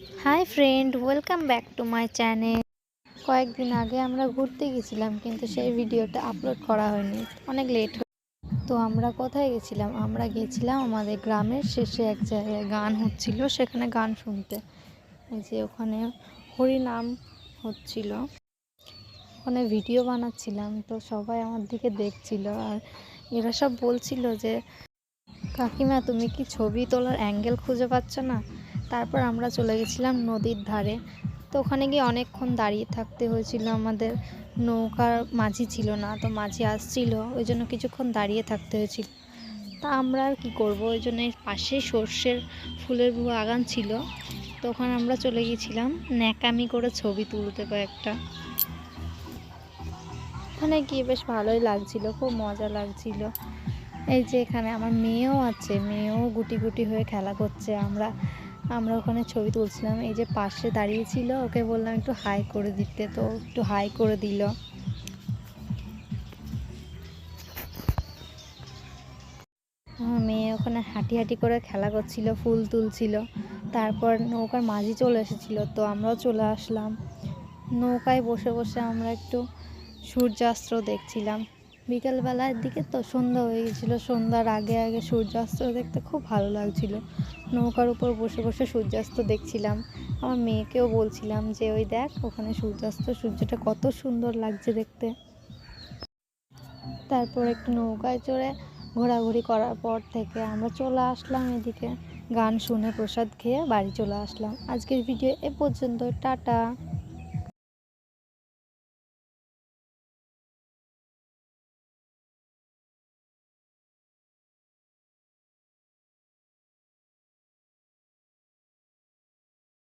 Hi friend welcome back to my channel কয়েকদিন আগে আমরা ঘুরতে গেছিলাম, কিন্তু সেই ভিডিওটা আপলোড করা হয়নি। অনেক লেট তো আমরা কোথায় গেছিলাম? আমরা গেছিলাম আমাদের গ্রামের শেষে এক জায়গায় গান হচ্ছিল, সেখানে গান শুনতে। যে ওখানে হরিনাম হচ্ছিল। ওখানে ভিডিও বানাচ্ছিলাম, তো সবাই আমার দিকে দেখছিল আর এরা সব বলছিল যে, কাকিমা, তুমি কি ছবি তোলার অ্যাঙ্গেল খুঁজে পাচ্ছ না? তারপর আমরা চলে গেছিলাম নদীর ধারে। তো ওখানে গিয়ে অনেকক্ষণ দাঁড়িয়ে থাকতে হয়েছিল। আমাদের নৌকার মাঝি ছিল না, তো মাঝি আসছিল। ওই জন্য কিছুক্ষণ দাঁড়িয়ে থাকতে হয়েছিল। তা আমরা আর কী করব? ওই জন্য পাশে সর্ষের ফুলের বাগান ছিল। তো ওখানে আমরা চলে গিয়েছিলাম ন্যাকামি করে ছবি তুলতে কয়েকটা। ওখানে গিয়ে বেশ ভালোই লাগছিল, খুব মজা লাগছিল। এই যে এখানে আমার মেয়েও আছে, মেয়েও গুটি গুটি হয়ে খেলা করছে। আমরা আমরা ওখানে ছবি তুলছিলাম। এই যে পাশে দাঁড়িয়েছিল ওকে বললাম একটু হাই করে দিতে, তো একটু হাই করে দিল। মেয়ে ওখানে হাঁটি হাঁটি করে খেলা করছিল, ফুল তুলছিল। তারপর নৌকার মাঝি চলে এসেছিল, তো আমরাও চলে আসলাম। নৌকায় বসে বসে আমরা একটু সূর্যাস্ত দেখছিলাম। বিকেলবেলার দিকে তো সন্ধ্যা হয়ে গেছিল। সন্ধ্যার আগে আগে সূর্যাস্ত দেখতে খুব ভালো লাগছিল। নৌকার উপর বসে বসে সূর্যাস্ত দেখছিলাম। আমার মেয়েকেও বলছিলাম যে, ওই দেখ, ওখানে সূর্যাস্ত, সূর্যটা কত সুন্দর লাগছে দেখতে। তারপর একটু নৌকায় চড়ে ঘোরাঘুরি করার পর থেকে আমরা চলে আসলাম এদিকে। গান শুনে প্রসাদ খেয়ে বাড়ি চলে আসলাম। আজকের ভিডিও এ পর্যন্ত টাটা।